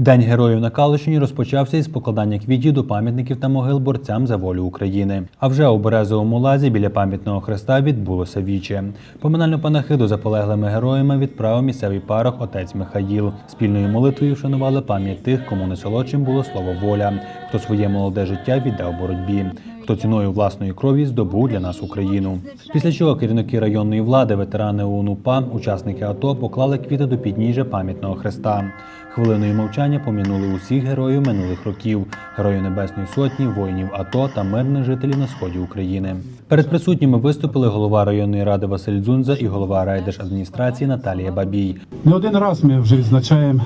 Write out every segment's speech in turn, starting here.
День героїв на Калищині розпочався із покладання квітів до пам'ятників та могил борцям за волю України. А вже у Березовому лазі біля пам'ятного хреста відбулося віче. Поминальну панахиду за полеглими героями відправив місцевий парох отець Михаїл. Спільною молитвою вшанували пам'ять тих, кому найсолодшим було слово воля, хто своє молоде життя віддав боротьбі, хто ціною власної крові здобув для нас Україну. Після чого керівники районної влади, ветерани УНУПА, учасники АТО поклали квіти до підніжжя пам'ятного хреста. Хвилиною мовчання помінули усіх героїв минулих років, героїв Небесної Сотні, воїнів АТО та мирних жителів на сході України. Перед присутніми виступили голова районної ради Василь Дзунза і голова райдержадміністрації Наталія Бабій. Не один раз ми вже відзначаємо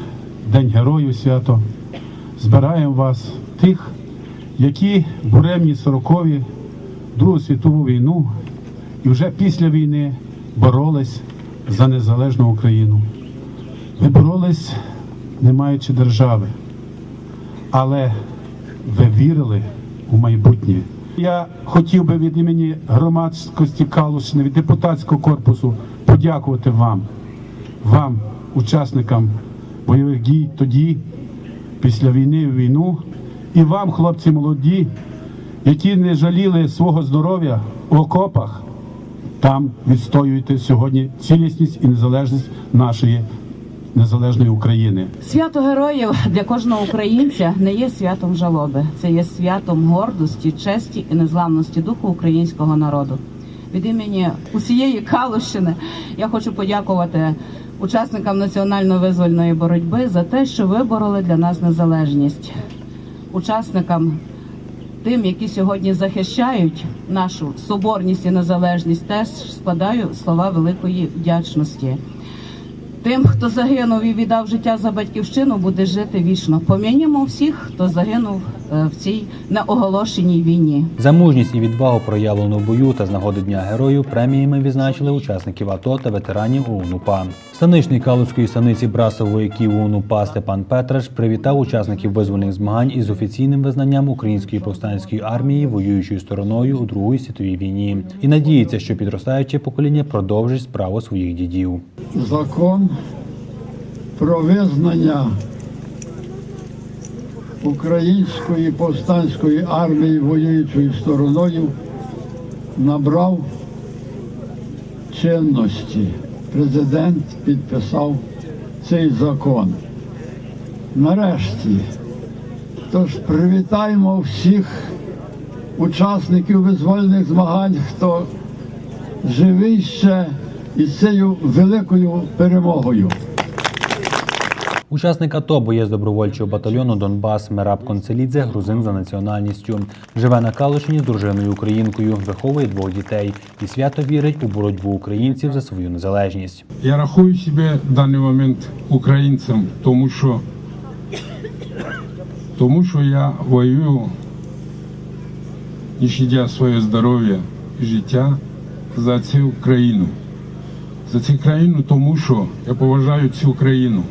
День Героїв свято, збираємо вас, тих, які буремні сорокові Другу світову війну і вже після війни боролись за незалежну Україну. Ви боролись, не маючи держави, але ви вірили у майбутнє. Я хотів би від імені громадськості Калушини, від депутатського корпусу подякувати вам, вам, учасникам бойових дій тоді, після війни в війну, і вам, хлопці молоді, які не жаліли свого здоров'я у окопах, там відстоюєте сьогодні цілісність і незалежність нашої незалежної України. Свято героїв для кожного українця не є святом жалоби, це є святом гордості, честі і незламності духу українського народу. Від імені усієї Калущини я хочу подякувати учасникам національно-визвольної боротьби за те, що вибороли для нас незалежність, учасникам тим, які сьогодні захищають нашу соборність і незалежність, теж складаю слова великої вдячності. Тим, хто загинув і віддав життя за батьківщину, буде жити вічно. Пом'янімо всіх, хто загинув е, в цій неоголошеній війні. За мужність і відвагу проявлену в бою та з нагоди Дня героїв преміями відзначили учасників АТО та ветеранів УНУПА. Станичний Калузької станиці браса вояків УНУПА Степан Петраш привітав учасників визвольних змагань із офіційним визнанням української повстанської армії воюючою стороною у Другій світовій війні і надіється, що підростаюче покоління продовжить справу своїх дідів. закон про визнання української повстанської армії воюючою стороною набрав чинності. Президент підписав цей закон. Нарешті. Тож привітаємо всіх учасників визвольних змагань, хто живий ще із цією великою перемогою. Учасник АТО, боєць добровольчого батальйону Донбас Мераб Концелідзе, грузин за національністю. Живе на Калушині з дружиною українкою, виховує двох дітей і свято вірить у боротьбу українців за свою незалежність. Я рахую себе в даний момент українцем, тому що, тому що я воюю, не щадя своє здоров'я і життя за цю країну. За цю країну, тому що я поважаю цю країну.